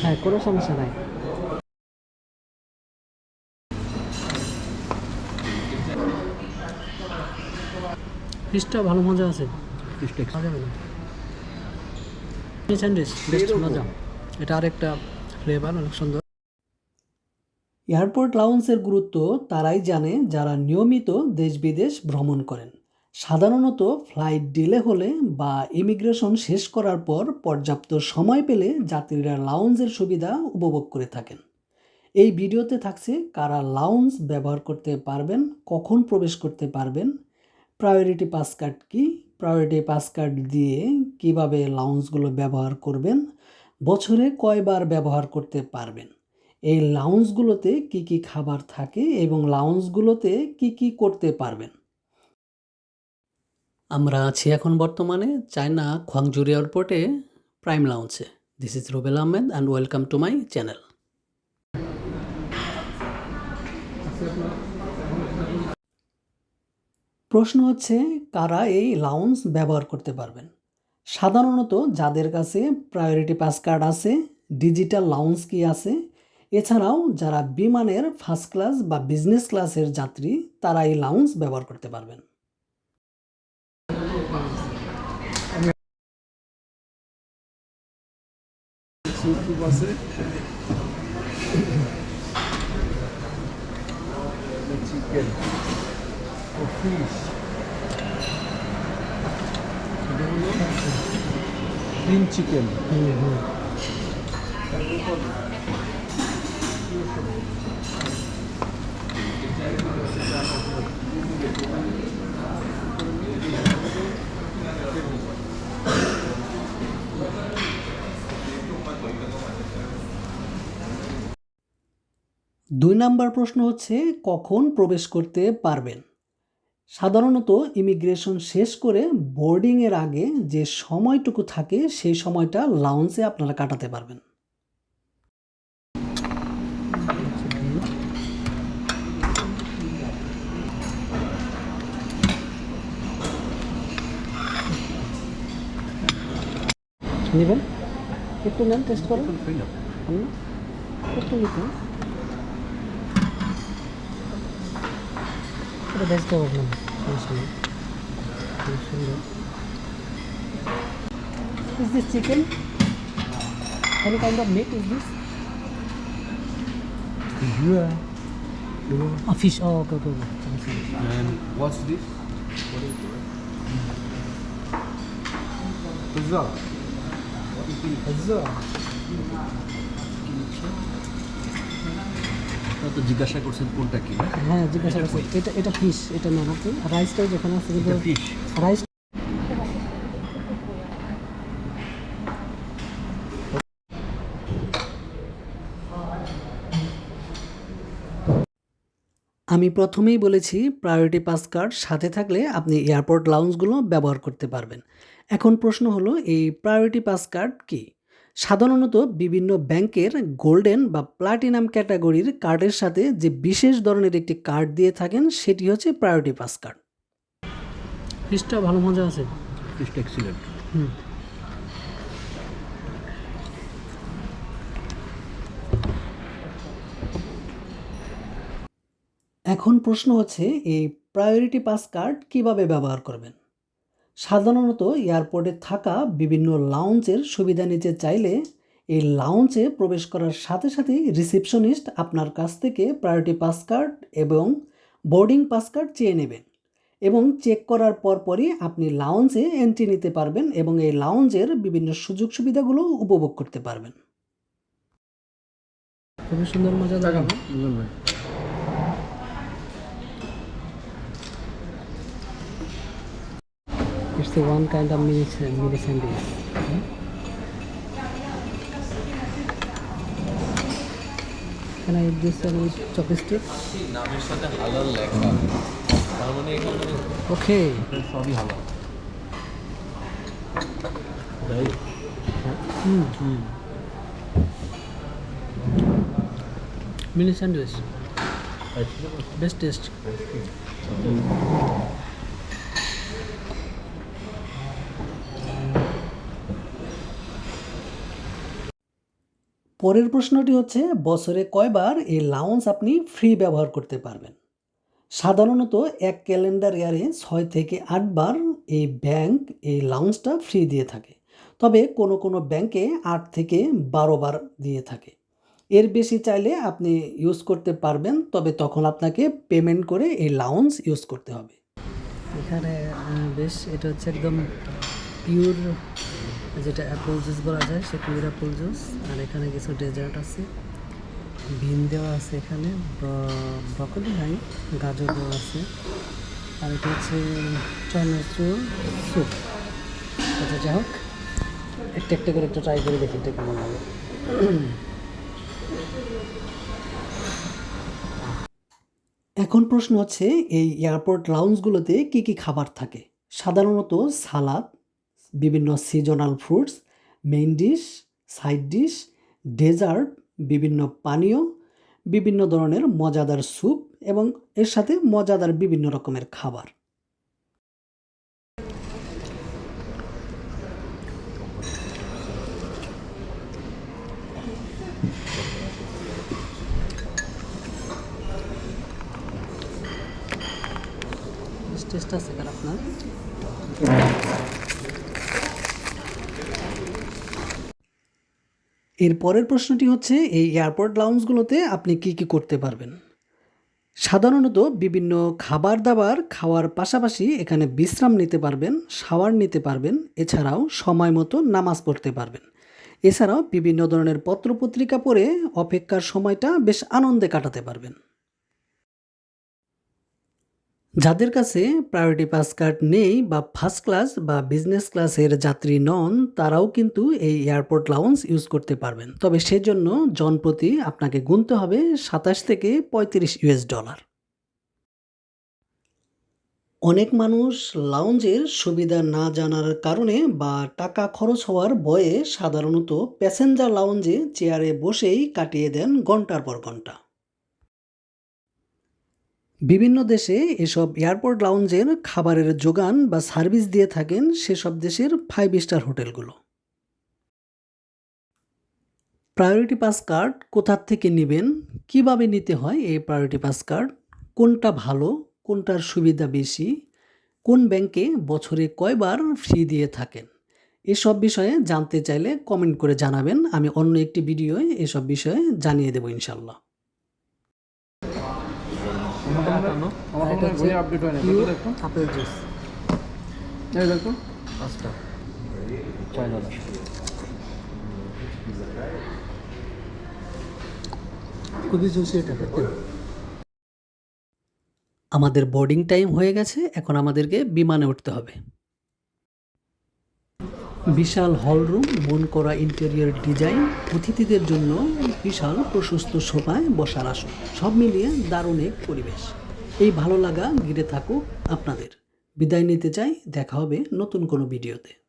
হ্যাঁ কোনো সমস্যা নাই ফিশটা ভালো মজা আছে স্যান্ডউইচ বেস্ট মজা এটা আরেকটা ফ্লেভার অনেক সুন্দর এয়ারপোর্ট লাউন্সের গুরুত্ব তারাই জানে যারা নিয়মিত দেশ বিদেশ ভ্রমণ করেন। সাধারণত ফ্লাইট ডিলে হলে বা ইমিগ্রেশন শেষ করার পর পর্যাপ্ত সময় পেলে যাত্রীরা লাউঞ্জের সুবিধা উপভোগ করে থাকেন। এই ভিডিওতে থাকছে কারা লাউঞ্জ ব্যবহার করতে পারবেন, কখন প্রবেশ করতে পারবেন, প্রায়োরিটি পাস কার্ড কী, প্রায়োরিটি পাস কার্ড দিয়ে কীভাবে লাউঞ্জগুলো ব্যবহার করবেন, বছরে কয়বার ব্যবহার করতে পারবেন, এই লাউঞ্জগুলোতে কি কি খাবার থাকে এবং লাউঞ্জগুলোতে কি কি করতে পারবেন। আমরা আছি এখন বর্তমানে চায়না খোয়াংজুরি এয়ারপোর্টে prime লাউঞ্জে this is Rubel Ahmed and welcome to my channel প্রশ্ন হচ্ছে, কারা এই লাউঞ্জ ব্যবহার করতে পারবেন? সাধারণত যাদের কাছে প্রায়োরিটি পাস কার্ড আছে ডিজিটাল লাউঞ্জ কি আছে, এছাড়াও যারা বিমানের ফার্স্ট ক্লাস বা বিজনেস ক্লাসের যাত্রী, তারা এই লাউঞ্জ ব্যবহার করতে পারবেন। সুপ আছে চিকেন ও ফিশ এটা হলো গ্রিন চিকেন দুই নাম্বার প্রশ্ন হচ্ছে কখন প্রবেশ করতে পারবেন? সাধারণত ইমিগ্রেশন শেষ করে বোর্ডিংয়ের আগে যে সময়টুকু থাকে সেই সময়টা লাউঞ্জে আপনারা কাটাতে পারবেন। নেবেন? একটু নেন টেস্ট করুন। একটু এটা বেচতে পারলাম সমস্যা নেই খুব সুন্দর Is this chicken? Any kind of meat is this? Yeah. Oh, fish. Oh, okay, okay, okay. Sorry, sorry. And what's this? What is it? Pizza. Pizza. তো জিজ্ঞাসা করছেন কোনটা কি? হ্যাঁ জিজ্ঞাসা করছি এটা এটা ফিশ এটা না আপনি রাইসটাও যেখানে আছে ফিশ রাইস আমি প্রথমেই বলেছি প্রায়োরিটি পাস কার্ড সাথে থাকলে আপনি এয়ারপোর্ট লাউঞ্জগুলো ব্যবহার করতে পারবেন। এখন প্রশ্ন হলো এই প্রায়োরিটি পাস কার্ড কি? সাধারণত বিভিন্ন ব্যাংকের গোল্ডেন বা প্লাটিনাম ক্যাটাগরির কার্ডের সাথে যে বিশেষ ধরনের একটি কার্ড দিয়ে থাকেন সেটি হচ্ছে প্রায়োরিটি পাস কার্ড। ফিসটা ভালো মজা আছে? ফিশটা এক্সিলেন্ট হুম। এখন প্রশ্ন হচ্ছে এই প্রায়োরিটি পাস কার্ড কীভাবে ব্যবহার করবেন? সাধারণত এয়ারপোর্টে থাকা বিভিন্ন লাউঞ্জের সুবিধা নিতে চাইলে এই লাউঞ্জে প্রবেশ করার সাথে সাথেই রিসেপশনিস্ট আপনার কাছ থেকে প্রায়োরিটি পাস কার্ড এবং বোর্ডিং পাস কার্ড চেয়ে নেবেন এবং চেক করার পরপরই আপনি লাউঞ্জে এন্ট্রি নিতে পারবেন এবং এই লাউঞ্জের বিভিন্ন সুযোগ সুবিধাগুলো উপভোগ করতে পারবেন। খুবই সুন্দর মজা লাগাবো ভাই। It's the one kind of mini, mini sandwich. Can I eat this one with chopstick? Okay. Mm. Mm. Mini sandwich. Best taste. Mm. পরের প্রশ্নটি হচ্ছে, বছরে কয়বার এই লাউন্স আপনি ফ্রি ব্যবহার করতে পারবেন? সাধারণত এক ক্যালেন্ডার ইয়ারে ছয় থেকে আটবার এই ব্যাংক এই লাউন্সটা ফ্রি দিয়ে থাকে। তবে কোনো কোনো ব্যাংকে আট থেকে বারো বার দিয়ে থাকে। এর বেশি চাইলে আপনি ইউজ করতে পারবেন, তবে তখন আপনাকে পেমেন্ট করে এই লাউন্স ইউজ করতে হবে। এখানে বেশ, এটা হচ্ছে একদম পিওর যেটা অ্যাপল জুস বলা যায়, সে পিওর অ্যাপল জুস আর এখানে কিছু ডেজার্ট আছে। বিন দেওয়া আছে এখানে ব্রকলি নাই, গাজর দেওয়া আছে। আর এটা হচ্ছে টমেটো স্যুপ আচ্ছা যাই হোক, একটা একটা করে একটা ট্রাই করে দেখি এটা কেমন লাগে। এখন প্রশ্ন হচ্ছে, এই এয়ারপোর্ট লাউঞ্জগুলোতে কি কি খাবার থাকে? সাধারণত সালাদ বিভিন্ন seasonal fruits main dish side dish dessert বিভিন্ন পানীয়, বিভিন্ন ধরনের মজাদার স্যুপ এবং এর সাথে মজাদার বিভিন্ন রকমের খাবার। টেস্ট আছে খারাপ এর পরের প্রশ্নটি হচ্ছে, এই এয়ারপোর্ট লাউঞ্জগুলোতে আপনি কি কি করতে পারবেন? সাধারণত বিভিন্ন খাবার দাবার খাওয়ার পাশাপাশি এখানে বিশ্রাম নিতে পারবেন, শাওয়ার নিতে পারবেন, এছাড়াও সময় মতো নামাজ পড়তে পারবেন। এছাড়াও বিভিন্ন ধরনের পত্রপত্রিকা পড়ে অপেক্ষার সময়টা বেশ আনন্দে কাটাতে পারবেন। যাদের কাছে প্রায়োরিটি পাস কার্ড নেই বা ফার্স্ট ক্লাস বা বিজনেস ক্লাসের যাত্রী নন, তারাও কিন্তু এই এয়ারপোর্ট লাউঞ্জ ইউজ করতে পারবেন। তবে সেজন্য জনপ্রতি আপনাকে গুনতে হবে সাতাশ থেকে পঁয়ত্রিশ ইউএস ডলার অনেক মানুষ লাউঞ্জের সুবিধা না জানার কারণে বা টাকা খরচ হওয়ার ভয়ে সাধারণত প্যাসেঞ্জার লাউঞ্জে চেয়ারে বসেই কাটিয়ে দেন ঘণ্টার পর ঘণ্টা। বিভিন্ন দেশে এসব এয়ারপোর্ট লাউঞ্জের খাবারের যোগান বা সার্ভিস দিয়ে থাকেন সেসব দেশের ফাইভ স্টার হোটেলগুলো। প্রায়োরিটি পাস কার্ড কোথার থেকে নেবেন? কীভাবে নিতে হয় এই প্রায়োরিটি পাস কার্ড কোনটা ভালো? কোনটার সুবিধা বেশি? কোন ব্যাংকে বছরে কয়বার ফ্রি দিয়ে থাকেন? এসব বিষয়ে জানতে চাইলে কমেন্ট করে জানাবেন। আমি অন্য একটি ভিডিওয়ে এসব বিষয়ে জানিয়ে দেবো ইনশাল্লাহ। আপেল জুস এই দেখো। পাঁচটা। ছয় ডলার খুবই জুসি এটা আমাদের বোর্ডিং টাইম হয়ে গেছে এখন আমাদেরকে বিমানে উঠতে হবে। বিশাল হলরুম মন করা ইন্টেরিয়র ডিজাইন অতিথিদের জন্য বিশাল প্রশস্ত সোফায় বসার আসন। সব মিলিয়ে দারুণ এক পরিবেশ। এই ভালো লাগা ঘিরে থাকুক আপনাদের। বিদায় নিতে চাই, দেখা হবে নতুন কোনো ভিডিওতে।